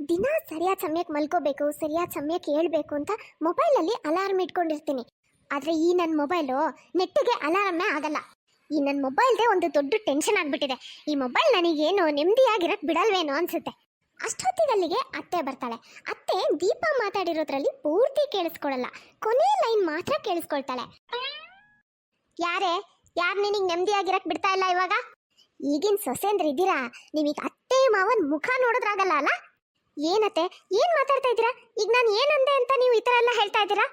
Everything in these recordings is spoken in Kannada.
ದಿನ ಸರಿಯಾದ ಸಮಯಕ್ಕೆ ಮಲ್ಕೋಬೇಕು, ಸರಿಯಾದ ಸಮಯಕ್ಕೆ ಹೇಳಬೇಕು ಅಂತ ಮೊಬೈಲಲ್ಲಿ ಅಲಾರ್ಮ್ ಇಟ್ಕೊಂಡಿರ್ತೀನಿ. ಆದರೆ ಈ ನನ್ನ ಮೊಬೈಲು ನೆಟ್ಟಿಗೆ ಅಲಾರಾಮೇ ಆಗಲ್ಲ. ಈ ನನ್ನ ಮೊಬೈಲ್ದೇ ಒಂದು ದೊಡ್ಡ ಟೆನ್ಷನ್ ಆಗಿಬಿಟ್ಟಿದೆ. ಈ ಮೊಬೈಲ್ ನನಗೇನು ನೆಮ್ಮದಿಯಾಗಿರಕ್ಕೆ ಬಿಡಲ್ವೇನೋ ಅನ್ಸುತ್ತೆ. ಅಷ್ಟೊತ್ತಿಗಲ್ಲಿಗೆ ಅತ್ತೆ ಬರ್ತಾಳೆ. ಅತ್ತೆ ದೀಪ ಮಾತಾಡಿರೋದ್ರಲ್ಲಿ ಪೂರ್ತಿ ಕೇಳಿಸ್ಕೊಳಲ್ಲ. ಕೊನೆ ಲೈನ್ ಮಾತ್ರ ಕೇಳಿಸ್ಕೊಳ್ತಾಳೆ. ಯಾರೇ, ಯಾರು ನಿನಗೆ ನೆಮ್ಮದಿಯಾಗಿರಕ್ಕೆ ಬಿಡ್ತಾ ಇಲ್ಲ ಇವಾಗ? ಈಗಿನ ಸೊಸೆಂದ್ರ ಇದ್ದೀರಾ? ನಿಮಗೆ ಅತ್ತೆ ಮಾವನ್ ಮುಖ ನೋಡೋದ್ರಾಗಲ್ಲ ಅಲ್ಲ? ಏನತ್ತೆ? ಏನ್ ಮಾತಾಡ್ತಾ ಇದ್ದೀರಾ? ಈಗ ನಾನು ಏನಂದೆ ಅಂತ ನೀವು ಈ ಥರ ಎಲ್ಲ ಹೇಳ್ತಾ ಇದ್ದೀರಾ?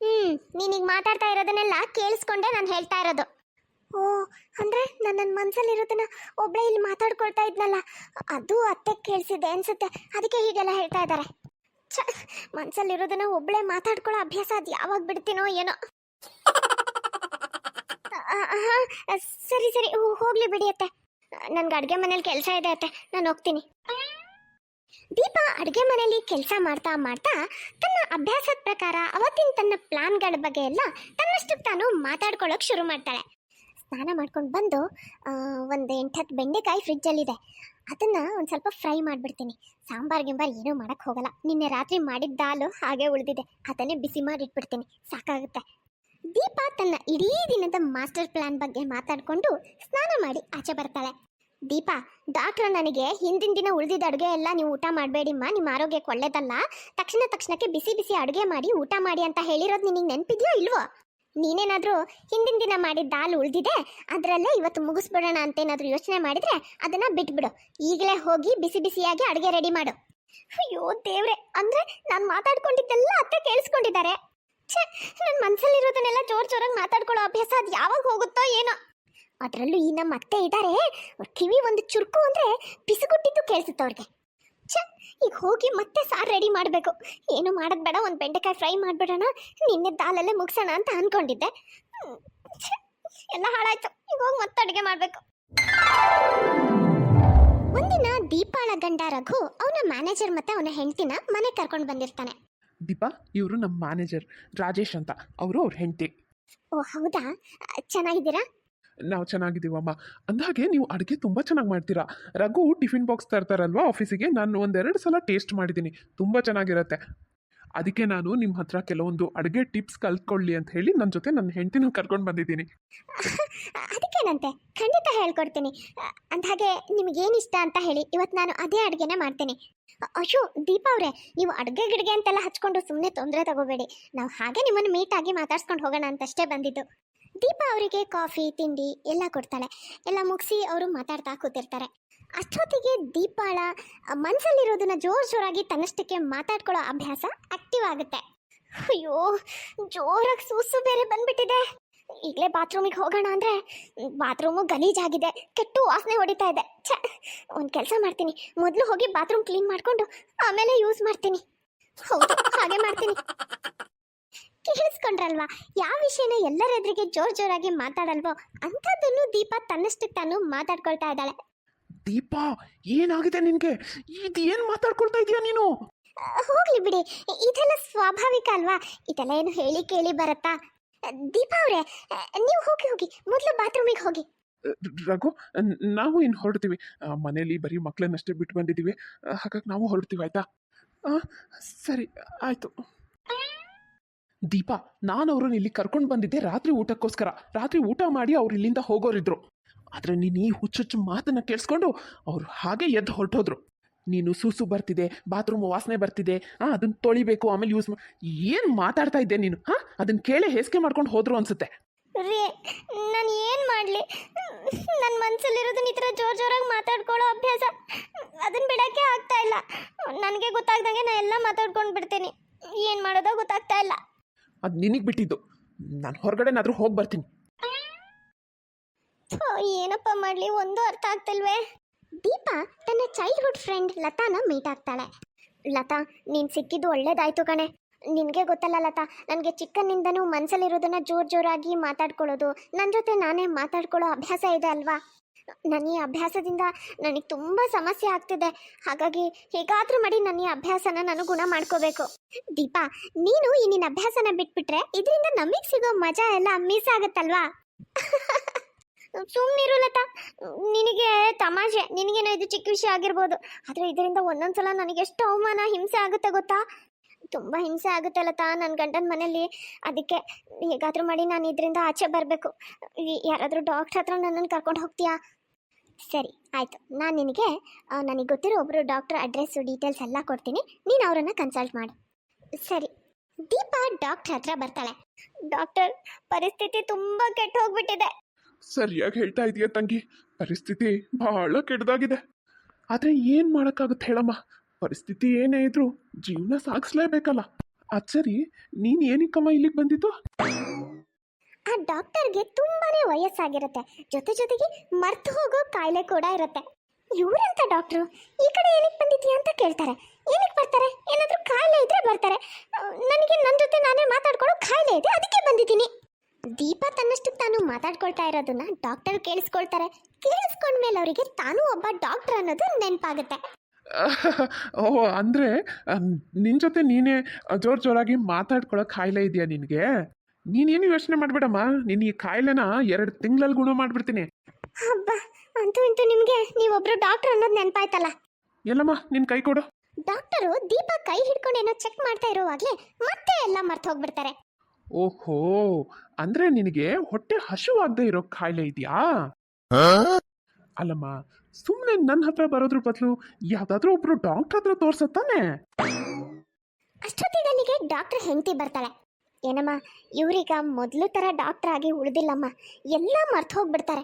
ಹ್ಮ್ ನೀನೀಗ ಮಾತಾಡ್ತಾ ಇರೋದನ್ನೆಲ್ಲ ಕೇಳಿಸ್ಕೊಂಡೆ ನಾನು ಹೇಳ್ತಾ ಇರೋದು. ಓ, ಅಂದ್ರೆ ನನ್ನ ಮನ್ಸಲ್ಲಿರೋದನ್ನ ಒಬ್ಳೆ ಇಲ್ಲಿ ಮಾತಾಡ್ಕೊಳ್ತಾ ಇದ್ನಲ್ಲ, ಅದು ಅತ್ತೆ ಕೇಳಿಸಿದೆ ಅನ್ಸುತ್ತೆ. ಅದಕ್ಕೆ ಹೀಗೆಲ್ಲ ಹೇಳ್ತಾ ಇದ್ದಾರೆ. ಛ ಮನ್ಸಲ್ಲಿರೋದನ್ನ ಒಬ್ಳೆ ಮಾತಾಡ್ಕೊಳ್ಳೋ ಅಭ್ಯಾಸ ಅದು ಯಾವಾಗ ಬಿಡ್ತೀನೋ ಏನೋ. ಸರಿ ಸರಿ ಹೋಗ್ಲಿ ಬಿಡಿ ಅತ್ತೆ. ನನ್ಗೆ ಅಡುಗೆ ಮನೇಲಿ ಕೆಲಸ ಇದೆ ಅತ್ತೆ, ನಾನು ಹೋಗ್ತೀನಿ. ದೀಪ ಅಡುಗೆ ಮನೆಯಲ್ಲಿ ಕೆಲಸ ಮಾಡ್ತಾ ಮಾಡ್ತಾ ತನ್ನ ಅಭ್ಯಾಸದ ಪ್ರಕಾರ ಅವತ್ತಿನ ತನ್ನ ಪ್ಲಾನ್ಗಳ ಬಗ್ಗೆ ಎಲ್ಲ ತನ್ನಷ್ಟಕ್ಕೆ ತಾನು ಮಾತಾಡ್ಕೊಳ್ಳೋಕೆ ಶುರು ಮಾಡ್ತಾಳೆ. ಸ್ನಾನ ಮಾಡ್ಕೊಂಡು ಬಂದು ಒಂದು ಎಂಟತ್ತು ಬೆಂಡೆಕಾಯಿ ಫ್ರಿಜ್ಜಲ್ಲಿದೆ. ಅದನ್ನು ಒಂದು ಸ್ವಲ್ಪ ಫ್ರೈ ಮಾಡಿಬಿಡ್ತೀನಿ. ಸಾಂಬಾರ್, ಗಿಂಬಾರ್ ಏನೂ ಮಾಡೋಕ್ಕೆ ಹೋಗಲ್ಲ. ನಿನ್ನೆ ರಾತ್ರಿ ಮಾಡಿದ ದಾಲು ಹಾಗೆ ಉಳಿದಿದೆ. ಅದನ್ನೇ ಬಿಸಿ ಮಾಡಿಟ್ಬಿಡ್ತೀನಿ ಸಾಕಾಗುತ್ತೆ. ದೀಪ ತನ್ನ ಇಡೀ ದಿನದ ಮಾಸ್ಟರ್ ಪ್ಲಾನ್ ಬಗ್ಗೆ ಮಾತಾಡಿಕೊಂಡು ಸ್ನಾನ ಮಾಡಿ ಆಚೆ ಬರ್ತಾಳೆ. ದೀಪ, ಡಾಕ್ಟರ್ ನನಗೆ ಹಿಂದಿನ ದಿನ ಉಳಿದಿದ್ದ ಅಡುಗೆ ಎಲ್ಲ ನೀವು ಊಟ ಮಾಡಬೇಡಿಮ್ಮ. ನಿಮ್ಮ ಆರೋಗ್ಯಕ್ಕೆ ಒಳ್ಳೇದಲ್ಲ ತಕ್ಷಣ ತಕ್ಷಣಕ್ಕೆ ಬಿಸಿ ಬಿಸಿ ಅಡುಗೆ ಮಾಡಿ ಊಟ ಮಾಡಿ ಅಂತ ಹೇಳಿರೋದು ನಿನಗೆ ನೆನಪಿದೆಯೋ ಇಲ್ವೋ? ನೀನೇನಾದರೂ ಹಿಂದಿನ ದಿನ ಮಾಡಿದ ದಾಲ್ ಉಳಿದಿದೆ, ಅದರಲ್ಲೇ ಇವತ್ತು ಮುಗಿಸ್ಬಿಡೋಣ ಅಂತೇನಾದರೂ ಯೋಚನೆ ಮಾಡಿದರೆ ಅದನ್ನ ಬಿಟ್ಬಿಡು. ಈಗಲೇ ಹೋಗಿ ಬಿಸಿ ಬಿಸಿಯಾಗಿ ಅಡುಗೆ ರೆಡಿ ಮಾಡು. ಅಯ್ಯೋ ದೇವ್ರೆ, ಅಂದರೆ ನಾನು ಮಾತಾಡ್ಕೊಂಡಿದ್ದೆಲ್ಲ ಅತ್ತೆ ಕೇಳಿಸ್ಕೊಂಡಿದ್ದಾರೆ. ಛೇ ನನ್ನ ಮನಸ್ಸಲ್ಲಿರೋದನ್ನೆಲ್ಲ ಜೋರು ಜೋರಾಗಿ ಮಾತಾಡ್ಕೊಳ್ಳೋ ಅಭ್ಯಾಸ ಅದು ಯಾವಾಗ ಹೋಗುತ್ತೋ ಏನೋ. ಅದರಲ್ಲೂ ಈ ನಮ್ಮ ಅತ್ತೆ ಇದ್ದಾರೆ ಕಿವಿ ಒಂದು ಚುರುಕು ಅಂದ್ರೆ ಪಿಸುಗುಟ್ಟಿದ್ದು ಕೇಳಿಸುತ್ತೆ ಅವ್ರಿಗೆ. ಛ ಈಗ ಹೋಗಿ ಮತ್ತೆ ಸಾರು ರೆಡಿ ಮಾಡಬೇಕು. ಏನು ಮಾಡೋದು ಬೇಡ ಒಂದು ಬೆಂಡೆಕಾಯಿ ಫ್ರೈ ಮಾಡಿಬಿಡೋಣ ನಿನ್ನೆ ದಾಲಲ್ಲೇ ಮುಗಿಸೋಣ ಅಂತ ಅಂದ್ಕೊಂಡಿದ್ದೆ ಎಲ್ಲ ಹಾಳಾಯ್ತು. ಈಗ ಹೋಗಿ ಮತ್ತೆ ಅಡುಗೆ ಮಾಡಬೇಕು. ಒಂದಿನ ದೀಪಾಳ ಗಂಡ ರಘು ಅವನ ಮ್ಯಾನೇಜರ್ ಮತ್ತೆ ಅವನ ಹೆಂಡತಿನ ಮನೆ ಕರ್ಕೊಂಡು ಬಂದಿರ್ತಾನೆ. ದೀಪಾ ಇವರು ನಮ್ಮ ಮ್ಯಾನೇಜರ್ ರಾಜೇಶ್ ಅಂತ. ಅವರು ಅವ್ರ ಹೆಂಡತಿ. ಓ ಹೌದಾ? ಚೆನ್ನಾಗಿದ್ದೀರಾ? ನಾವು ಚೆನ್ನಾಗಿದ್ದೀವಮ್ಮ ಅಂದಾಗೆ ನೀವು ಅಡುಗೆ ತುಂಬ ಚೆನ್ನಾಗಿ ಮಾಡ್ತೀರಾ. ರಘು ಟಿಫಿನ್ ಬಾಕ್ಸ್ ತರ್ತಾರಲ್ವಾ ಆಫೀಸಿಗೆ? ನಾನು ಒಂದೆರಡು ಸಲ ಟೇಸ್ಟ್ ಮಾಡಿದ್ದೀನಿ. ತುಂಬ ಚೆನ್ನಾಗಿರುತ್ತೆ. ಅದಕ್ಕೆ ನಾನು ನಿಮ್ಮ ಹತ್ರ ಕೆಲವೊಂದು ಅಡುಗೆ ಟಿಪ್ಸ್ ಕಲ್ತ್ಕೊಳ್ಳಿ ಅಂತ ಹೇಳಿ ನನ್ನ ಜೊತೆ ನನ್ನ ಹೆಂಡತಿನ ಕರ್ಕೊಂಡು ಬಂದಿದ್ದೀನಿ. ಅದಕ್ಕೇನಂತೆ? ಖಂಡಿತ ಹೇಳ್ಕೊಡ್ತೀನಿ. ಅಂದಹಾಗೆ ಏನು ಇಷ್ಟ ಅಂತ ಹೇಳಿ ಇವತ್ತು ನಾನು ಅದೇ ಅಡುಗೆನೇ ಮಾಡ್ತೀನಿ. ಅಯ್ಯೋ ದೀಪಾ ಅವರೇ, ನೀವು ಅಡುಗೆ ಗಿಡ್ಗೆ ಅಂತೆಲ್ಲ ಹಚ್ಕೊಂಡು ಸುಮ್ಮನೆ ತೊಂದರೆ ತಗೋಬೇಡಿ. ನಾವು ಹಾಗೆ ನಿಮ್ಮನ್ನು ಆಗಿ ಮಾತಾಡ್ಸ್ಕೊಂಡು ಹೋಗೋಣ ಅಂತಷ್ಟೇ ಬಂದಿದ್ದು. ದೀಪಾ ಅವರಿಗೆ ಕಾಫಿ, ತಿಂಡಿ ಎಲ್ಲ ಕೊಡ್ತಾಳೆ. ಎಲ್ಲ ಮುಗಿಸಿ ಅವರು ಮಾತಾಡ್ತಾ ಕೂತಿರ್ತಾರೆ. ಅಷ್ಟೊತ್ತಿಗೆ ದೀಪಾಳ ಮನಸ್ಸಲ್ಲಿರೋದನ್ನ ಜೋರ್ ಜೋರಾಗಿ ತನ್ನಷ್ಟಕ್ಕೆ ಮಾತಾಡ್ಕೊಳ್ಳೋ ಅಭ್ಯಾಸ ಆಕ್ಟಿವ್ ಆಗುತ್ತೆ. ಅಯ್ಯೋ, ಜೋರಾಗಿ ಸೂಸು ಬೇರೆ ಬಂದ್ಬಿಟ್ಟಿದೆ. ಈಗಲೇ ಬಾತ್ರೂಮಿಗೆ ಹೋಗೋಣ ಅಂದರೆ ಬಾತ್ರೂಮು ಗಲೀಜಾಗಿದೆ ಕೆಟ್ಟು ವಾಸನೆ ಹೊಡಿತಾ ಇದೆ. ಛ, ಒಂದು ಕೆಲಸ ಮಾಡ್ತೀನಿ. ಮೊದಲು ಹೋಗಿ ಬಾತ್ರೂಮ್ ಕ್ಲೀನ್ ಮಾಡಿಕೊಂಡು ಆಮೇಲೆ ಯೂಸ್ ಮಾಡ್ತೀನಿ. ಹೌದು, ಹಾಗೆ ಮಾಡ್ತೀನಿ. ಕೇಳಿಸ್ಕೊಂಡ್ರಲ್ವಾ? ಯಾವ ವಿಷಯನ ಎಲ್ಲರ ಎದುರಿಗೆ ಜೋರ್ ಜೋರಾಗಿ ಮಾತಾಡಲ್ವೋ ಅಂಥದ್ದನ್ನು ದೀಪ ತನ್ನಷ್ಟಕ್ಕೆ ತಾನು ಮಾತಾಡ್ಕೊಳ್ತಾ ಇದ್ದಾಳೆ. ದೀಪ ಏನಾಗಿದೆ ನಿನಗೆ? ಇದು ಏನು ಮಾತಾಡ್ಕೊಳ್ತಾ ಇದೀಯ ನೀನು? ಹೋಗ್ಲಿ ಬಿಡಿ. ಇದೆಲ್ಲ ಸ್ವಾಭಾವಿಕ ಅಲ್ವಾ? ಇದೆಲ್ಲ ಏನು ಹೇಳಿ ಕೇಳಿ ಬರತ್ತಾ? ದೀಪ ಅವರೇ ನೀವು ಹೋಗಿ ಹೋಗಿ ಮೊದಲು ಬಾತ್ರೂಮಿಗೆ ಹೋಗಿ. ರಘು ನಾವು ಇನ್ನು ಹೊರಡ್ತೀವಿ. ಆ, ಮನೇಲಿ ಬರೀ ಮಕ್ಕಳನ್ನಷ್ಟೇ ಬಿಟ್ಟು ಬಂದಿದ್ದೀವಿ. ಹಾಗಾಗಿ ನಾವು ಹೊರಡ್ತೀವಿ ಆಯ್ತಾ? ಆ, ಸರಿ ಆಯಿತು. ದೀಪಾ, ನಾನು ಅವ್ರನ್ನ ಇಲ್ಲಿ ಕರ್ಕೊಂಡು ಬಂದಿದ್ದೆ ರಾತ್ರಿ ಊಟಕ್ಕೋಸ್ಕರ. ರಾತ್ರಿ ಊಟ ಮಾಡಿ ಅವ್ರು ಇಲ್ಲಿಂದ ಹೋಗೋರಿದ್ರು. ಆದರೆ ನೀನು ಈ ಹುಚ್ಚುಚ್ಚು ಮಾತನ್ನು ಕೇಳಿಸ್ಕೊಂಡು ಅವರು ಹಾಗೆ ಎದ್ದು ಹೊರಟೋದ್ರು. ನೀನು ಸೂಸು ಬರ್ತಿದೆ, ಬಾತ್ರೂಮ್ ವಾಸನೆ ಬರ್ತಿದೆ ಹಾಂ ಅದನ್ನು ತೊಳಿಬೇಕು, ಆಮೇಲೆ ಯೂಸ್ ಮಾ, ಏನು ಮಾತಾಡ್ತಾ ಇದ್ದೆ ನೀನು, ಹಾಂ? ಅದನ್ನು ಕೇಳಿ ಹೇಸಿಗೆ ಮಾಡ್ಕೊಂಡು ಹೋದ್ರು ಅನ್ಸುತ್ತೆ. ರೀ, ನಾನು ಏನು ಮಾಡಲಿ? ನನ್ನ ಮನಸ್ಸಲ್ಲಿರೋದನ್ನ ಈ ಥರ ಜೋರ್ ಜೋರಾಗಿ ಮಾತಾಡ್ಕೊಳ್ಳೋ ಅಭ್ಯಾಸ ಅದನ್ನ ಬಿಡೋಕ್ಕೆ ಆಗ್ತಾ ಇಲ್ಲ. ನನಗೆ ಗೊತ್ತಾಗ್ದಂಗೆ ನಾನು ಎಲ್ಲ ಮಾತಾಡ್ಕೊಂಡು ಬಿಡ್ತೀನಿ. ಏನು ಮಾಡೋದೋ ಗೊತ್ತಾಗ್ತಾ ಇಲ್ಲ. ಅದು ನಿನಗೆ ಬಿಟ್ಟಿದ್ದು. ನಾನು ಹೊರಗಡೆನಾದರೂ ಹೋಗಿ ಬರ್ತೀನಿ. ಏನಪ್ಪ ಮಾಡಲಿ, ಒಂದು ಅರ್ಥ ಆಗ್ತಿಲ್ವೇ? ದೀಪಾ, ತನ್ನ ಚೈಲ್ಡ್ಹುಡ್ ಫ್ರೆಂಡ್ ಲತಾನ ಮೀಟ್ ಆಗ್ತಾಳೆ. ಲತಾ, ನೀನು ಸಿಕ್ಕಿದ್ದು ಒಳ್ಳೇದಾಯ್ತು ಕಣೆ. ನಿನಗೆ ಗೊತ್ತಲ್ಲ ಲತಾ, ನನಗೆ ಚಿಕ್ಕನಿಂದನೂ ಮನಸ್ಸಲ್ಲಿರೋದನ್ನ ಜೋರ್ ಜೋರಾಗಿ ಮಾತಾಡ್ಕೊಳ್ಳೋದು. ನನ್ನ ಜೊತೆ ನಾನೇ ಮಾತಾಡ್ಕೊಳ್ಳೋ ಅಭ್ಯಾಸ ಇದೆ ಅಲ್ವಾ? ನನ್ನ ಈ ಅಭ್ಯಾಸದಿಂದ ನನಗೆ ತುಂಬ ಸಮಸ್ಯೆ ಆಗ್ತಿದೆ. ಹಾಗಾಗಿ ಹೇಗಾದರೂ ಮಾಡಿ ನನ್ನ ಈ ಅಭ್ಯಾಸನ ನಾನು ಗುಣ ಮಾಡ್ಕೋಬೇಕು. ದೀಪಾ, ನೀನು ಈ ನಿನ್ನ ಅಭ್ಯಾಸನ ಬಿಟ್ಬಿಟ್ರೆ ಇದರಿಂದ ನಮಗೆ ಸಿಗೋ ಮಜಾ ಎಲ್ಲ ಮಿಸ್ ಆಗುತ್ತಲ್ವಾ? ಸುಮ್ಮನಿರು ಲತಾ. ನಿನಗೆ ತಮಾಷೆ, ನಿನಗೇನೋ ಇದು ಚಿಕ್ಕ ವಿಷಯ ಆಗಿರ್ಬೋದು. ಆದರೆ ಇದರಿಂದ ಒಂದೊಂದ್ಸಲ ನನಗೆ ಎಷ್ಟು ಅವಮಾನ, ಹಿಂಸೆ ಆಗುತ್ತೆ ಗೊತ್ತಾ? ತುಂಬ ಹಿಂಸೆ ಆಗುತ್ತೆ ಲತಾ ನನ್ನ ಗಂಡನ ಮನೆಯಲ್ಲಿ. ಅದಕ್ಕೆ ಹೇಗಾದರೂ ಮಾಡಿ ನಾನು ಇದರಿಂದ ಆಚೆ ಬರಬೇಕು. ಯಾರಾದರೂ ಡಾಕ್ಟ್ರ್ ಹತ್ರ ನನ್ನನ್ನು ಕರ್ಕೊಂಡು ಹೋಗ್ತೀಯಾ? ಸರಿ, ಆಯಿತು. ನಾನು ನಿನಗೆ ನನಗೆ ಗೊತ್ತಿರೋ ಒಬ್ಬರು ಡಾಕ್ಟರ್ ಅಡ್ರೆಸ್ಸು ಡೀಟೇಲ್ಸ್ ಎಲ್ಲ ಕೊಡ್ತೀನಿ. ನೀನು ಅವರನ್ನು ಕನ್ಸಲ್ಟ್ ಮಾಡು. ಸರಿ. ದೀಪಾ ಡಾಕ್ಟ್ರ್ ಹತ್ರ ಬರ್ತಾಳೆ. ಡಾಕ್ಟರ್, ಪರಿಸ್ಥಿತಿ ತುಂಬ ಕೆಟ್ಟ ಹೋಗ್ಬಿಟ್ಟಿದೆ ಸರಿಯಾಗಿ ಹೇಳ್ತಾ ಇದೀಯ ತಂಗಿ? ಪರಿಸ್ಥಿತಿ ಬಹಳ ಕೆಟ್ಟದಾಗಿದೆ. ಆದ್ರೆ ಏನು ಮಾಡೋಕ್ಕಾಗುತ್ತೆ ಹೇಳಮ್ಮ? ಪರಿಸ್ಥಿತಿ ಏನೇ ಇದ್ರು ಜೀವನ ಸಾಗಿಸ್ಲೇಬೇಕಲ್ಲ. ಅದ್ ಸರಿ, ನೀನ್ ಏನಕ್ಕಮ್ಮ ಇಲ್ಲಿಗೆ ಬಂದಿದ್ದು? ಆ ಡಾಕ್ಟರ್ಗೆ ತುಂಬಾನೇ ವಯಸ್ಸಾಗಿರುತ್ತೆ. ಜೊತೆ ಜೊತೆಗೆ ಮರ್ತು ಹೋಗೋ ಕಾಯಿಲೆ ಕೂಡ ಇರುತ್ತೆ. ಇವರಂತ ಡಾಕ್ಟ್ರು? ಈ ಕಡೆ ಏನಕ್ಕೆ ಬಂದಿದ್ಯಾ ಅಂತ ಕೇಳ್ತಾರೆ. ಏನಕ್ಕೆ ಬರ್ತಾರೆ? ಏನಾದರೂ ಕಾಯಿಲೆ ಇದ್ರೆ ಬರ್ತಾರೆ. ನನಗೆ ನನ್ನ ಜೊತೆ ನಾನೇ ಮಾತಾಡ್ಕೊಳ್ಳೋ ಕಾಯಿಲೆ ಇದೆ, ಅದಕ್ಕೆ ಬಂದಿದ್ದೀನಿ. ದೀಪ ತನ್ನಷ್ಟಕ್ಕೆ ತಾನು ಮಾತಾಡ್ಕೊಳ್ತಾ ಇರೋದನ್ನ ಡಾಕ್ಟರ್ ಕೇಳಿಸ್ಕೊಳ್ತಾರೆ. ಕೇಳಿಸ್ಕೊಂಡ್ಮೇಲೆ ಅವರಿಗೆ ತಾನು ಒಬ್ಬ ಡಾಕ್ಟರ್ ಅನ್ನೋದು ನೆನಪಾಗುತ್ತೆ. ಓ, ಅಂದ್ರೆ ನಿನ್ ಜೊತೆ ನೀನೇ ಜೋರ್ ಜೋರಾಗಿ ಮಾತಾಡ್ಕೊಳ್ಳೋ ಕಾಯಿಲೆ ಇದೆಯಾ ನಿನ್ಗೆ? ನೀನೇನು ಯೋಚನೆ ಮಾಡ್ಬೇಡಮ್ಮ? ನಿನ್ನ ಈ ಕಾಯಿಲೆನ ಎರಡು ತಿಂಗಳಲ್ಲಿ ಗುಣ ಮಾಡ್ಬಿಡ್ತೀನಿ. ಹಬ್ಬ ಅಂತೂ ಇಂತೂ ನಿಮಗೆ ನೀವೊಬ್ರು ಡಾಕ್ಟರ್ ಅನ್ನೋದು ನೆನಪಾಯ್ತಲ್ಲ? ಎಲ್ಲಮ್ಮ ನಿನ್ನ ಕೈ ಕೊಡು. ಡಾಕ್ಟರು ದೀಪ ಕೈ ಹಿಡ್ಕೊಂಡು ಏನೋ ಚೆಕ್ ಮಾಡ್ತಾ ಇರೋವಾಗ್ಲೇ ಮತ್ತೆ ಎಲ್ಲ ಮರ್ತು ಹೋಗ್ಬಿಡ್ತಾರೆ. ಓಹೋ ಅಂದ್ರೆ ನಿನಗೆ ಹೊಟ್ಟೆ ಹಸಿವಾಗದೆ ಇರೋ ಕಾಯಿಲೆ ಇದೆಯಾ? ಅಲ್ಲಮ್ಮ ಸುಮ್ಮನೆ ನನ್ನ ಹತ್ರ ಬರೋದ್ರ ಬದಲು ಯಾವ್ದಾದ್ರೂ ಒಬ್ರು ಡಾಕ್ಟರ್ ಹತ್ರ ತೋರ್ಸತ್ತಾನೆ ಅಷ್ಟೊತ್ತಿಗೆ ಅಲ್ಲಿಗೆ ಡಾಕ್ಟರ್ ಹೆಂಡತಿ ಬರ್ತಾಳೆ ಏನಮ್ಮ, ಇವ್ರೀಗ ಮೊದಲು ಥರ ಡಾಕ್ಟರ್ ಆಗಿ ಉಳಿದಿಲ್ಲಮ್ಮ. ಎಲ್ಲ ಮರ್ತು ಹೋಗ್ಬಿಡ್ತಾರೆ.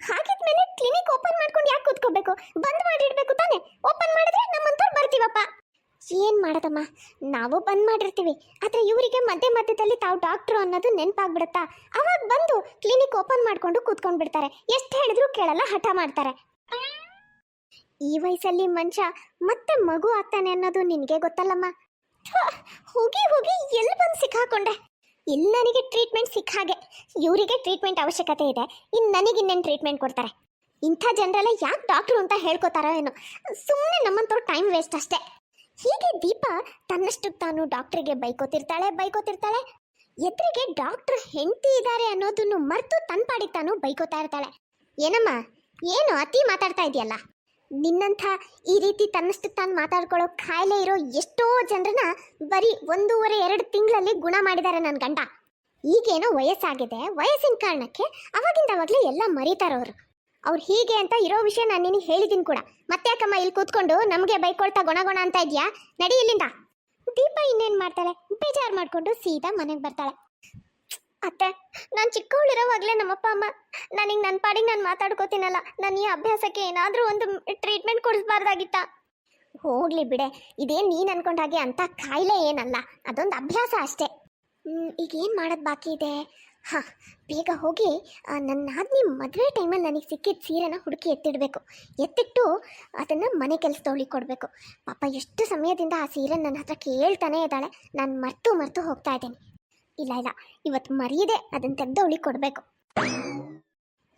ಹಾಗಿದ್ಮೇಲೆ ಕ್ಲಿನಿಕ್ ಓಪನ್ ಮಾಡ್ಕೊಂಡು ಯಾಕೆ ಕೂತ್ಕೋಬೇಕು? ಬಂದ್ ಮಾಡಿಡ್ಬೇಕು ತಾನೆ? ಓಪನ್ ಮಾಡಿದ್ರೆ ನಮ್ಮಂತವ್ರು ಬರ್ತೀವಪ್ಪ. ಏನು ಮಾಡೋದಮ್ಮ? ನಾವು ಬಂದ್ ಮಾಡಿರ್ತೀವಿ. ಆದರೆ ಇವರಿಗೆ ಮಧ್ಯೆ ಮಧ್ಯದಲ್ಲಿ ತಾವು ಡಾಕ್ಟ್ರು ಅನ್ನೋದು ನೆನಪಾಗ್ಬಿಡುತ್ತಾ? ಅವಾಗ ಬಂದು ಕ್ಲಿನಿಕ್ ಓಪನ್ ಮಾಡ್ಕೊಂಡು ಕೂತ್ಕೊಂಡ್ ಬಿಡ್ತಾರೆ ಎಷ್ಟು ಹೇಳಿದ್ರು ಕೇಳಲ್ಲ, ಹಠ ಮಾಡ್ತಾರೆ. ಈ ವಯಸ್ಸಲ್ಲಿ ಮನುಷ್ಯ ಮತ್ತೆ ಮಗು ಆಗ್ತಾನೆ ಅನ್ನೋದು ನಿನಗೆ ಗೊತ್ತಲ್ಲಮ್ಮ? ಹೋಗಿ ಹೋಗಿ, ಎಲ್ಲಿ ಬಂದು ಸಿಕ್ಕಾಕೊಂಡೆ? ಇಲ್ಲಿ ನನಗೆ ಟ್ರೀಟ್ಮೆಂಟ್ ಸಿಕ್ಕ ಹಾಗೆ. ಇವರಿಗೆ ಟ್ರೀಟ್ಮೆಂಟ್ ಅವಶ್ಯಕತೆ ಇದೆ. ಇನ್ನು ನನಗೆ ಇನ್ನೇನು ಟ್ರೀಟ್ಮೆಂಟ್ ಕೊಡ್ತಾರೆ? ಇಂಥ ಜನರೆಲ್ಲ ಯಾಕೆ ಡಾಕ್ಟ್ರು ಅಂತ ಹೇಳ್ಕೊತಾರೋ ಏನೋ. ಸುಮ್ಮನೆ ನಮ್ಮಂಥವ್ರು ಟೈಮ್ ವೇಸ್ಟ್ ಅಷ್ಟೇ. ಹೀಗೆ ದೀಪ ತನ್ನಷ್ಟಕ್ಕೆ ತಾನು ಡಾಕ್ಟ್ರಿಗೆ ಬೈಕೋತಿರ್ತಾಳೆ ಬೈಕೋತಿರ್ತಾಳೆ. ಎದುರಿಗೆ ಡಾಕ್ಟ್ರ್ ಹೆಂಡತಿ ಇದ್ದಾರೆ ಅನ್ನೋದನ್ನು ಮರೆತು ತನ್ನ ಪಾಡಿಗೆ ತಾನು ಬೈಕೋತಾ ಇರ್ತಾಳೆ. ಏನಮ್ಮ? ಏನು ಅತಿ ಮಾತಾಡ್ತಾ ಇದೆಯಲ್ಲ? ನಿನ್ನಂಥ ಈ ರೀತಿ ತನ್ನಷ್ಟು ತಾನು ಮಾತಾಡ್ಕೊಳ್ಳೋ ಖಾಯಿಲೆ ಇರೋ ಎಷ್ಟೋ ಜನರನ್ನ ಬರೀ ಒಂದೂವರೆ, ಎರಡು ತಿಂಗಳಲ್ಲಿ ಗುಣ ಮಾಡಿದ್ದಾರೆ ನನ್ನ ಗಂಡ. ಈಗೇನೋ ವಯಸ್ಸಾಗಿದೆ. ವಯಸ್ಸಿನ ಕಾರಣಕ್ಕೆ ಅವಾಗಿಂದವಾಗಲೇ ಎಲ್ಲ ಮರೀತಾರವರು. ಅವ್ರು ಹೀಗೆ ಅಂತ ಇರೋ ವಿಷಯ ನಾನು ನಿನಗೆ ಹೇಳಿದ್ದೀನಿ ಕೂಡ. ಮತ್ತೆ ಯಾಕಮ್ಮ ಇಲ್ಲಿ ಕೂತ್ಕೊಂಡು ನಮಗೆ ಬೈಕೊಳ್ತಾ ಗೊಣ ಗೊಣ ಅಂತ ಇದೆಯಾ? ನಡಿ ಇಲ್ಲಿಂದ. ದೀಪ ಇನ್ನೇನು ಮಾಡ್ತಾಳೆ? ಬೇಜಾರು ಮಾಡಿಕೊಂಡು ಸೀದಾ ಮನೆಗೆ ಬರ್ತಾಳೆ. ಅತ್ತೆ, ನಾನು ಚಿಕ್ಕವಳಿರೋವಾಗಲೇ ನಮ್ಮಪ್ಪ ಅಮ್ಮ, ನನಗೆ ನನ್ನ ಪಾಡಿಗೆ ನಾನು ಮಾತಾಡ್ಕೋತೀನಲ್ಲ ನನ್ನ ಈ ಅಭ್ಯಾಸಕ್ಕೆ ಏನಾದರೂ ಒಂದು ಟ್ರೀಟ್ಮೆಂಟ್ ಕೊಡಿಸ್ಬಾರ್ದಾಗಿತ್ತ? ಹೋಗ್ಲಿ ಬಿಡೆ ಇದೇನು ನೀನು ಅನ್ಕೊಂಡ ಹಾಗೆ ಅಂತ ಕಾಯಿಲೆ ಏನಲ್ಲ, ಅದೊಂದು ಅಭ್ಯಾಸ ಅಷ್ಟೇ. ಈಗ ಏನು ಮಾಡೋದು ಬಾಕಿ ಇದೆ? ಹಾಂ, ಬೇಗ ಹೋಗಿ ನನ್ನ ಆದ್ಮಿ ಮದುವೆ ಟೈಮಲ್ಲಿ ನನಗೆ ಸಿಕ್ಕಿದ ಸೀರೆನ ಹುಡುಕಿ ಎತ್ತಿಡಬೇಕು. ಎತ್ತಿಟ್ಟು ಅದನ್ನು ಮನೆ ಕೆಲಸದಲ್ಲಿ ಕೊಡಬೇಕು. ಪಾಪ, ಎಷ್ಟು ಸಮಯದಿಂದ ಆ ಸೀರೆ ನನ್ನ ಹತ್ರ ಕೇಳ್ತಾನೆ ಇದ್ದಾಳೆ. ನಾನು ಮರ್ತು ಮರ್ತು ಹೋಗ್ತಾ ಇದ್ದೀನಿ. ಇಲ್ಲ ಇಲ್ಲ. ಇವತ್ತು ಮರೆಯದೆ ಅದನ್ನು ತೆಗೆದು ಉಳಿ ಕೊಡಬೇಕು.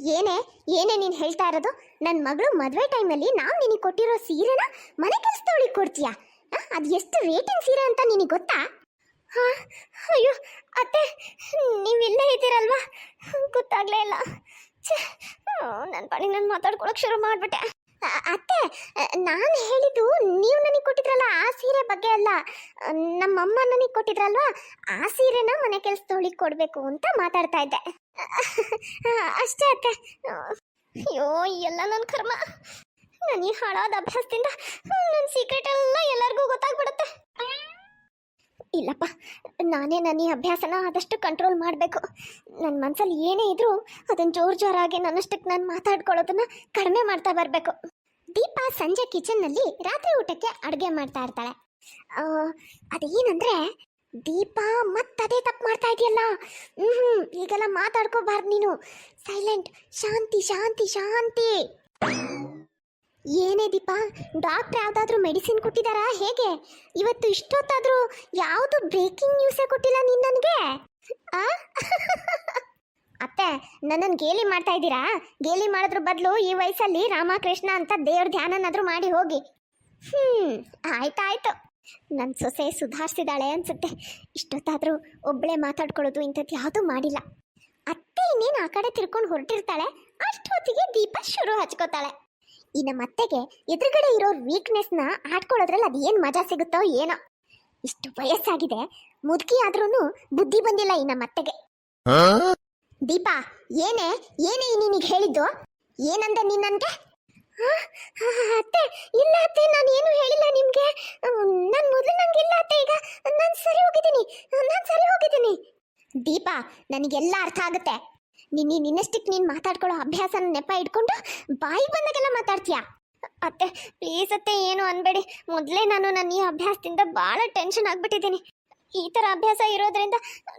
ಏನೇ ಏನೇ ನೀನು ಹೇಳ್ತಾ ಇರೋದು? ನನ್ನ ಮಗಳು ಮದುವೆ ಟೈಮಲ್ಲಿ ನಾವು ನಿನಗೆ ಕೊಟ್ಟಿರೋ ಸೀರೆನ ಮನೆ ಕೆಲಸದವಳಿಗೆ ಕೊಡ್ತೀಯಾ? ಅದು ಎಷ್ಟು ರೇಟಿನ ಸೀರೆ ಅಂತ ನಿನಗೆ ಗೊತ್ತಾ? ಹಾಂ? ಅಯ್ಯೋ, ಅತ್ತೆ ನೀವಿಲ್ಲ ಇದ್ದೀರಲ್ವಾ? ಗೊತ್ತಾಗ್ಲೇ ಇಲ್ಲ. ನನ್ನ ಪಾಡಿಗೆ ನಾನು ಮಾತಾಡ್ಕೊಳಕ್ಕೆ ಶುರು ಮಾಡಿಬಿಟ್ಟೆ. ಅತ್ತೆ ನಾನು ಹೇಳಿದ್ದು ನೀವು ನನಗೆ ಕೊಟ್ಟಿದ್ರಲ್ಲ ಆ ಸೀರೆ ಬಗ್ಗೆ ಅಲ್ಲ. ನಮ್ಮಮ್ಮ ನನಗೆ ಕೊಟ್ಟಿದ್ರಲ್ವಾ? ಆ ಸೀರೆನ ಮನೆ ಕೆಲಸ ಕೆಲಸದವಳಿಗೆ ಕೊಡಬೇಕು ಅಂತ ಮಾತಾಡ್ತಾ ಇದ್ದೆ. ಅಷ್ಟೇ ಅತ್ತೆ. ಅಯ್ಯೋ ಎಲ್ಲ ನನ್ನ ಕರ್ಮ. ನನಗೆ ಹಾಳಾದ ಅಭ್ಯಾಸದಿಂದ ನನ್ನ ಸೀಕ್ರೆಟ್ ಎಲ್ಲ ಎಲ್ಲರಿಗೂ ಗೊತ್ತಾಗ್ಬಿಡುತ್ತೆ ಇಲ್ಲಪ್ಪ ನಾನೇ ನನ್ನ ಈ ಅಭ್ಯಾಸನ ಆದಷ್ಟು ಕಂಟ್ರೋಲ್ ಮಾಡಬೇಕು. ನನ್ನ ಮನಸ್ಸಲ್ಲಿ ಏನೇ ಇದ್ರೂ ಅದನ್ನು ಜೋರು ಜೋರಾಗಿ ನನ್ನಷ್ಟಕ್ಕೆ ನಾನು ಮಾತಾಡ್ಕೊಳ್ಳೋದನ್ನು ಕಡಿಮೆ ಮಾಡ್ತಾ ಬರಬೇಕು. ದೀಪ ಸಂಜೆ ಕಿಚನ್ನಲ್ಲಿ ರಾತ್ರಿ ಊಟಕ್ಕೆ ಅಡುಗೆ ಮಾಡ್ತಾ ಇರ್ತಾಳೆ. ಅದೇನಂದ್ರೆ ದೀಪ ಮತ್ತದೇ ತಪ್ಪು ಮಾಡ್ತಾ ಇದೆಯಲ್ಲ? ಹ್ಞೂ ಈಗೆಲ್ಲ ಮಾತಾಡ್ಕೋಬಾರ್ದು ನೀನು. ಸೈಲೆಂಟ್ ಶಾಂತಿ ಶಾಂತಿ ಶಾಂತಿ. ಏನೇ ದೀಪ ಡಾಕ್ಟ್ರ್ ಯಾವುದಾದ್ರೂ ಮೆಡಿಸಿನ್ ಕೊಟ್ಟಿದ್ದಾರಾ? ಹೇಗೆ? ಇವತ್ತು ಇಷ್ಟೊತ್ತಾದರೂ ಯಾವುದು ಬ್ರೇಕಿಂಗ್ ನ್ಯೂಸೇ ಕೊಟ್ಟಿಲ್ಲ ನೀನು ನನಗೆ? ಅತ್ತೆ ನನ್ನನ್ನು ಗೇಲಿ ಮಾಡ್ತಾ ಇದ್ದೀರಾ? ಗೇಲಿ ಮಾಡೋದ್ರ ಬದಲು ಈ ವಯಸ್ಸಲ್ಲಿ ರಾಮಕೃಷ್ಣ ಅಂತ ದೇವ್ರ ಧ್ಯಾನನಾದರೂ ಮಾಡಿ ಹೋಗಿ. ಹ್ಮ್, ಆಯ್ತಾಯ್ತು. ನನ್ನ ಸೊಸೆ ಸುಧಾರಿಸಿದಾಳೆ ಅನ್ಸುತ್ತೆ. ಇಷ್ಟೊತ್ತಾದರೂ ಒಬ್ಬಳೇ ಮಾತಾಡ್ಕೊಳ್ಳೋದು ಇಂಥದ್ದು ಯಾವುದೂ ಮಾಡಿಲ್ಲ. ಅತ್ತೆ ಇನ್ನೇನು ಆ ಕಡೆ ತಿರ್ಕೊಂಡು ಹೊರಟಿರ್ತಾಳೆ? ಅಷ್ಟೊತ್ತಿಗೆ ದೀಪ ಶುರು ಹಚ್ಕೋತಾಳೆ. ಈ ನಮ್ಮ ಅತ್ತೆಗೆ ಎದುರುಗಡೆ ಇರೋ ವೀಕ್ನೆಸ್ನ ಆಡ್ಕೊಳ್ಳೋದ್ರಲ್ಲಿ ಅದು ಮಜಾ ಸಿಗುತ್ತೋ ಏನೋ. ಇಷ್ಟು ವಯಸ್ಸಾಗಿದೆ, ಮುದುಕಿ ಆದ್ರೂ ಬುದ್ಧಿ ಬಂದಿಲ್ಲ ನಮ್ಮ ಅತ್ತೆಗೆ ದೀಪಾ, ಏನೇ ಏನೇ ನಿನಗೆ ಹೇಳಿದ್ದು? ಏನಂದೆ ನಿನ್ನಂತೆ ಅತ್ತೆ, ಇಲ್ಲ ಅತ್ತೆ ನಾನು ಏನು ಹೇಳಿಲ್ಲ ನಿಮ್ಗೆ. ನಾನು ಮೊದಲು ನಂಗೆ ಅತ್ತೆ ಈಗ. ನಾನು ಸರಿ ಹೋಗಿದ್ದೀನಿ, ನಾನು ಸರಿ ಹೋಗಿದ್ದೀನಿ. ದೀಪಾ, ನನಗೆಲ್ಲ ಅರ್ಥ ಆಗುತ್ತೆ. ನೀನು ನಿನ್ನಷ್ಟಕ್ಕೆ ನೀನು ಮಾತಾಡ್ಕೊಳ್ಳೋ ಅಭ್ಯಾಸನ ನೆಪ ಇಟ್ಕೊಂಡು ಬಾಯಿ ಬಂದಾಗೆಲ್ಲ ಮಾತಾಡ್ತೀಯಾ? ಅತ್ತೆ ಪ್ಲೀಸ್ ಅತ್ತೆ, ಏನು ಅನ್ಬೇಡಿ. ಮೊದಲೇ ನಾನು ನನ್ನ ಈ ಅಭ್ಯಾಸದಿಂದ ಭಾಳ ಟೆನ್ಷನ್ ಆಗಿಬಿಟ್ಟಿದ್ದೀನಿ. ಈ ಥರ ಅಭ್ಯಾಸ ಇರೋದ್ರಿಂದ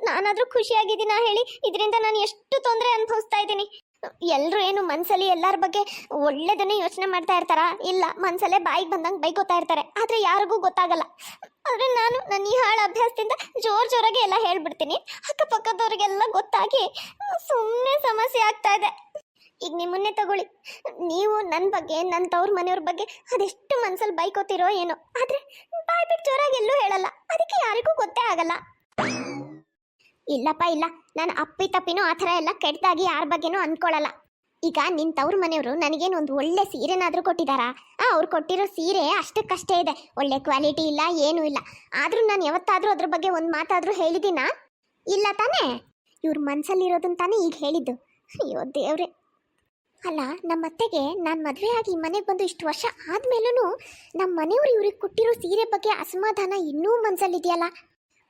ನಾನಾದರೂ ಖುಷಿಯಾಗಿದ್ದೀನ ಹೇಳಿ? ಇದರಿಂದ ನಾನು ಎಷ್ಟು ತೊಂದರೆ ಅನುಭವಿಸ್ತಾ ಇದ್ದೀನಿ. ಎಲ್ಲರೂ ಏನು ಮನ್ಸಲ್ಲಿ ಎಲ್ಲರ ಬಗ್ಗೆ ಒಳ್ಳೇದನ್ನೇ ಯೋಚನೆ ಮಾಡ್ತಾ ಇರ್ತಾರ? ಇಲ್ಲ, ಮನ್ಸಲ್ಲೇ ಬಾಯಿಗೆ ಬಂದಂಗೆ ಬೈಕೋತಾ ಇರ್ತಾರೆ. ಆದರೆ ಯಾರಿಗೂ ಗೊತ್ತಾಗಲ್ಲ. ಆದರೆ ನಾನು ನನ್ನ ಈ ಹಾಳು ಅಭ್ಯಾಸದಿಂದ ಜೋರ್ ಜೋರಾಗಿ ಎಲ್ಲ ಹೇಳ್ಬಿಡ್ತೀನಿ. ಅಕ್ಕಪಕ್ಕದವ್ರಿಗೆಲ್ಲ ಗೊತ್ತಾಗಿ ಸುಮ್ಮನೆ ಸಮಸ್ಯೆ ಆಗ್ತಾ ಇದೆ. ಈಗ ನಿಮ್ಮನ್ನೇ ತಗೊಳ್ಳಿ. ನೀವು ನನ್ನ ಬಗ್ಗೆ ನನ್ನ ತವ್ರ ಮನೆಯವ್ರ ಬಗ್ಗೆ ಅದೆಷ್ಟು ಮನ್ಸಲ್ಲಿ ಬೈಕೋತಿರೋ ಏನೋ. ಆದರೆ ಬಾಯ್ ಬಿಟ್ಟು ಜೋರಾಗಿ ಎಲ್ಲೂ ಹೇಳಲ್ಲ. ಅದಕ್ಕೆ ಯಾರಿಗೂ ಗೊತ್ತೇ ಆಗಲ್ಲ. ಇಲ್ಲಪ್ಪ, ಇಲ್ಲ. ನಾನು ಅಪ್ಪಿ ತಪ್ಪಿನೂ ಆ ಥರ ಎಲ್ಲ ಕೆಟ್ಟದಾಗಿ ಯಾರ ಬಗ್ಗೆನೂ ಅಂದ್ಕೊಳ್ಳಲ್ಲ ಈಗ ನಿನ್ನ ತವ್ರ ಮನೆಯವರು ನನಗೇನು ಒಂದು ಒಳ್ಳೆ ಸೀರೆನಾದರೂ ಕೊಟ್ಟಿದ್ದಾರಾ ಆ, ಅವ್ರು ಕೊಟ್ಟಿರೋ ಸೀರೆ ಅಷ್ಟಕ್ಕಷ್ಟೇ ಇದೆ. ಒಳ್ಳೆ ಕ್ವಾಲಿಟಿ ಇಲ್ಲ, ಏನೂ ಇಲ್ಲ. ಆದರೂ ನಾನು ಯಾವತ್ತಾದರೂ ಅದ್ರ ಬಗ್ಗೆ ಒಂದು ಮಾತಾದರೂ ಹೇಳಿದ್ದೀನಾ? ಇಲ್ಲ ತಾನೇ? ಇವ್ರ ಮನಸ್ಸಲ್ಲಿರೋದನ್ನ ತಾನೇ ಈಗ ಹೇಳಿದ್ದು. ಅಯ್ಯೋ ದೇವ್ರೆ. ಅಲ್ಲ ನಮ್ಮ ಅತ್ತೆಗೆ ನಾನು ಮದುವೆ ಆಗಿ ಮನೆಗೆ ಬಂದು ಇಷ್ಟು ವರ್ಷ ಆದ್ಮೇಲೂ ನಮ್ಮ ಮನೆಯವರು ಇವ್ರಿಗೆ ಕೊಟ್ಟಿರೋ ಸೀರೆ ಬಗ್ಗೆ ಅಸಮಾಧಾನ ಇನ್ನೂ ಮನ್ಸಲ್ಲಿದೆಯಲ್ಲ?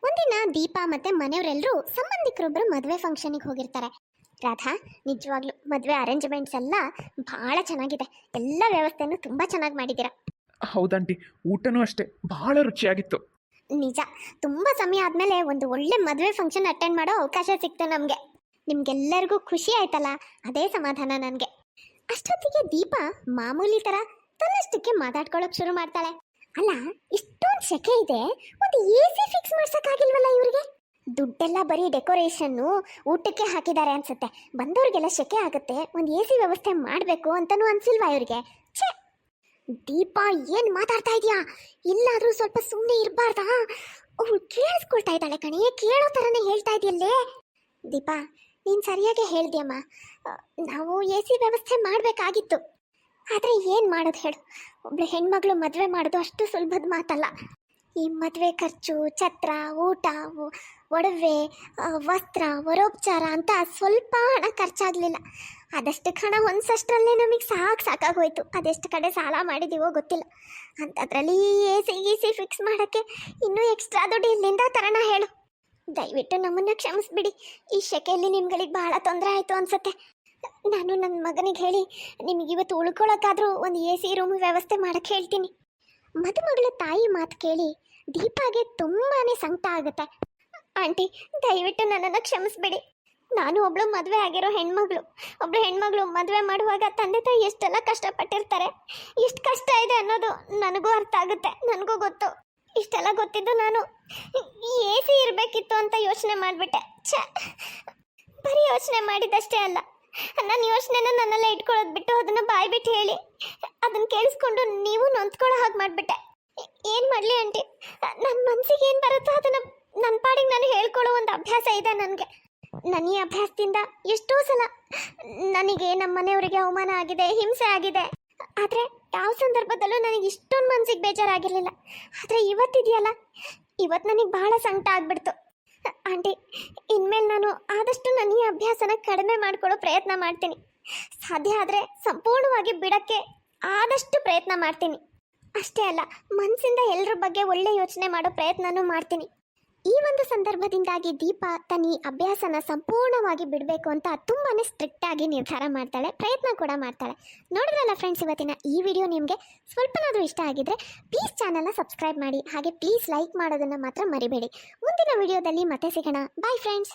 ಒಂದಿನ ದೀಪಾ ಮತ್ತೆ ಮನೆಯವರೆಲ್ಲರೂ ಸಂಬಂಧಿಕರೊಬ್ಬರು ಮದುವೆ ಫಂಕ್ಷನಿಗೆ ಹೋಗಿರ್ತಾರೆ. ರಾಧಾ ನಿಜವಾಗ್ಲೂ ಮದುವೆ ಅರೇಂಜ್ಮೆಂಟ್ಸ್ ಎಲ್ಲ ಭಾಳ ಚೆನ್ನಾಗಿದೆ. ಎಲ್ಲ ವ್ಯವಸ್ಥೆನೂ ತುಂಬ ಚೆನ್ನಾಗಿ ಮಾಡಿದೀರ ಹೌದಂಟಿ ಊಟನೂ ಅಷ್ಟೇ ಬಹಳ ರುಚಿಯಾಗಿತ್ತು. ನಿಜ ತುಂಬ ಸಮಯ ಆದಮೇಲೆ ಒಂದು ಒಳ್ಳೆ ಮದುವೆ ಫಂಕ್ಷನ್ ಅಟೆಂಡ್ ಮಾಡೋ ಅವಕಾಶ ಸಿಕ್ತು ನಮಗೆ. ನಿಮ್ಗೆಲ್ಲರಿಗೂ ಖುಷಿ ಆಯ್ತಲ್ಲ ಅದೇ ಸಮಾಧಾನ ನನಗೆ. ಅಷ್ಟೊತ್ತಿಗೆ ದೀಪ ಮಾಮೂಲಿ ಥರ ತನ್ನಷ್ಟಕ್ಕೆ ಮಾತಾಡ್ಕೊಳ್ಳೋಕೆ ಶುರು ಮಾಡ್ತಾಳೆ. ಅಲ್ಲ, ಇಷ್ಟೊಂದು ಸೆಕೆ ಇದೆ. ಒಂದು ಎ ಸಿ ಫಿಕ್ಸ್ ಮಾಡ್ಸೋಕ್ಕಾಗಿಲ್ವಲ್ಲ ಇವರಿಗೆ? ದುಡ್ಡೆಲ್ಲ ಬರೀ ಡೆಕೋರೇಷನ್ನು ಊಟಕ್ಕೆ ಹಾಕಿದ್ದಾರೆ ಅನ್ಸುತ್ತೆ. ಬಂದವ್ರಿಗೆಲ್ಲ ಸೆಕೆ ಆಗುತ್ತೆ. ಒಂದು ಎ ಸಿ ವ್ಯವಸ್ಥೆ ಮಾಡಬೇಕು ಅಂತಲೂ ಅನ್ಸಿಲ್ವಾ ಇವ್ರಿಗೆ? ಛೇ! ದೀಪ, ಏನು ಮಾತಾಡ್ತಾ ಇದೀಯಾ? ಇಲ್ಲಾದರೂ ಸ್ವಲ್ಪ ಸುಮ್ಮನೆ ಇರಬಾರ್ದಾ? ಅವಳು ಕೇಳಿಸ್ಕೊಳ್ತಾ ಇದ್ದಾಳೆ ಕಣೆ, ಕೇಳೋ ಥರನೇ ಹೇಳ್ತಾ ಇದೆಯಲ್ಲೇ? ದೀಪಾ, ನೀನು ಸರಿಯಾಗಿ ಹೇಳ್ದಿಯಮ್ಮ. ನಾವು ಎ ಸಿ ವ್ಯವಸ್ಥೆ ಮಾಡಬೇಕಾಗಿತ್ತು. ಆದರೆ ಏನು ಮಾಡೋದು ಹೇಳು? ಒಬ್ಳು ಹೆಣ್ಮಗಳು ಮದುವೆ ಮಾಡೋದು ಅಷ್ಟು ಸುಲಭದ ಮಾತಲ್ಲ. ಈ ಮದುವೆ ಖರ್ಚು, ಛತ್ರ, ಊಟ ಒಡವೆ ವಸ್ತ್ರ, ವರೋಪಚಾರ ಅಂತ ಸ್ವಲ್ಪ ಹಣ ಖರ್ಚಾಗಲಿಲ್ಲ. ಅದಷ್ಟು ಹಣ ಹೊಂದ್ಸಷ್ಟರಲ್ಲೇ ನಮಗೆ ಸಾಕು ಸಾಕಾಗೋಯ್ತು. ಅದೆಷ್ಟು ಕಡೆ ಸಾಲ ಮಾಡಿದೀವೋ ಗೊತ್ತಿಲ್ಲ. ಅಂಥದ್ರಲ್ಲಿ A C, E C fix ಮಾಡೋಕ್ಕೆ ಇನ್ನೂ ಎಕ್ಸ್ಟ್ರಾ ದುಡ್ಡು ಇಲ್ಲಿಂದ ತರೋಣ ಹೇಳು. ದಯವಿಟ್ಟು ನಮ್ಮನ್ನು ಕ್ಷಮಿಸ್ಬಿಡಿ. ಈ ಶೆಕೆಯಲ್ಲಿ ನಿಮ್ಗಳಿಗೆ ಬಹಳ ತೊಂದರೆ ಆಯಿತು ಅನ್ಸುತ್ತೆ. ನಾನು ನನ್ನ ಮಗನಿಗೆ ಹೇಳಿ, ನಿಮಗೆ ಇವತ್ತು ಉಳ್ಕೊಳ್ಳೋಕ್ಕಾದರೂ ಒಂದು ಎ ಸಿ ರೂಮ್ ವ್ಯವಸ್ಥೆ ಮಾಡಕ್ಕೆ ಹೇಳ್ತೀನಿ. ಮದುಮಗಳ ತಾಯಿ ಮಾತು ಕೇಳಿ, ದೀಪಾಗೆ ತುಂಬಾ ಸಂಕಟ ಆಗುತ್ತೆ. ಆಂಟಿ, ದಯವಿಟ್ಟು ನನ್ನನ್ನು ಕ್ಷಮಿಸ್ಬಿಡಿ. ನಾನು ಒಬ್ಳು ಮದುವೆ ಆಗಿರೋ ಹೆಣ್ಮಗಳು. ಒಬ್ಳು ಹೆಣ್ಮಗಳು ಮದುವೆ ಮಾಡುವಾಗ ತಂದೆ ತಾಯಿ ಎಷ್ಟೆಲ್ಲ ಕಷ್ಟಪಟ್ಟಿರ್ತಾರೆ. ಎಷ್ಟು ಕಷ್ಟ ಇದೆ ಅನ್ನೋದು ನನಗೂ ಅರ್ಥ ಆಗುತ್ತೆ, ನನಗೂ ಗೊತ್ತು. ಇಷ್ಟೆಲ್ಲ ಗೊತ್ತಿದ್ದು ನಾನು ಎ ಸಿ ಇರಬೇಕಿತ್ತು ಅಂತ ಯೋಚನೆ ಮಾಡಿಬಿಟ್ಟೆ. ಛ, ಬರೀ ಯೋಚನೆ ಮಾಡಿದ್ದಷ್ಟೇ ಅಲ್ಲ. ನನ್ನ ಯೋಚನೆನ ನನ್ನೆಲ್ಲ ಇಟ್ಕೊಳ್ಳೋದು ಬಿಟ್ಟು ಅದನ್ನ ಬಾಯಿ ಬಿಟ್ಟು ಹೇಳಿ. ಅದನ್ನ ಕೇಳಿಸ್ಕೊಂಡು ನೀವು ನೊಂದ್ಕೊಳ್ಳೋ ಹಾಗೆ ಮಾಡಿಬಿಟ್ಟೆ. ಏನು ಮಾಡಲಿ ಆಂಟಿ? ನನ್ನ ಮನಸ್ಸಿಗೆ ಏನು ಬರುತ್ತೋ ಅದನ್ನು ನನ್ನ ಪಾಡಿಗೆ ನಾನು ಹೇಳ್ಕೊಳ್ಳೋ ಒಂದು ಅಭ್ಯಾಸ ಇದೆ ನನಗೆ. ನನ್ನ ಈ ಅಭ್ಯಾಸದಿಂದ ಎಷ್ಟೋ ಸಲ ನನಗೆ ನಮ್ಮ ಮನೆಯವರಿಗೆ ಅವಮಾನ ಆಗಿದೆ, ಹಿಂಸೆ ಆಗಿದೆ. ಆದರೆ ಯಾವ ಸಂದರ್ಭದಲ್ಲೂ ನನಗೆ ಇಷ್ಟೊಂದು ಮನ್ಸಿಗೆ ಬೇಜಾರಾಗಿರಲಿಲ್ಲ. ಆದರೆ ಇವತ್ತಿದೆಯಲ್ಲ ಇವತ್ತು ನನಗೆ ಬಹಳ ಸಂಕಟ ಆಗ್ಬಿಡ್ತು. ಆಂಟಿ, ಇನ್ಮೇಲೆ ನಾನು ಆದಷ್ಟು ನನ್ನ ಈ ಅಭ್ಯಾಸನ ಕಡಿಮೆ ಮಾಡ್ಕೊಳ್ಳೋ ಪ್ರಯತ್ನ ಮಾಡ್ತೀನಿ. ಸಾಧ್ಯ ಆದರೆ ಸಂಪೂರ್ಣವಾಗಿ ಬಿಡಕ್ಕೆ ಆದಷ್ಟು ಪ್ರಯತ್ನ ಮಾಡ್ತೀನಿ. ಅಷ್ಟೇ ಅಲ್ಲ ಮನಸ್ಸಿಂದ ಎಲ್ಲರ ಬಗ್ಗೆ ಒಳ್ಳೆ ಯೋಚನೆ ಮಾಡೋ ಪ್ರಯತ್ನನೂ ಮಾಡ್ತೀನಿ. ಈ ಒಂದು ಸಂದರ್ಭದಿಂದಾಗಿ ದೀಪ ತನ್ನ ಈ ಅಭ್ಯಾಸನ ಸಂಪೂರ್ಣವಾಗಿ ಬಿಡಬೇಕು ಅಂತ ತುಂಬಾ ಸ್ಟ್ರಿಕ್ಟ್ ಆಗಿ ನಿರ್ಧಾರ ಮಾಡ್ತಾಳೆ, ಪ್ರಯತ್ನ ಕೂಡ ಮಾಡ್ತಾಳೆ. ನೋಡಿದ್ರಲ್ಲ ಫ್ರೆಂಡ್ಸ್ ಇವತ್ತಿನ ಈ ವಿಡಿಯೋ ನಿಮಗೆ ಸ್ವಲ್ಪನಾದರೂ ಇಷ್ಟ ಆಗಿದ್ರೆ ಪ್ಲೀಸ್ ಚಾನಲ್ನ ಸಬ್ಸ್ಕ್ರೈಬ್ ಮಾಡಿ, ಹಾಗೆ ಪ್ಲೀಸ್ ಲೈಕ್ ಮಾಡೋದನ್ನು ಮಾತ್ರ ಮರಿಬೇಡಿ. ಮುಂದಿನ ವಿಡಿಯೋದಲ್ಲಿ ಮತ್ತೆ ಸಿಗೋಣ. Bye friends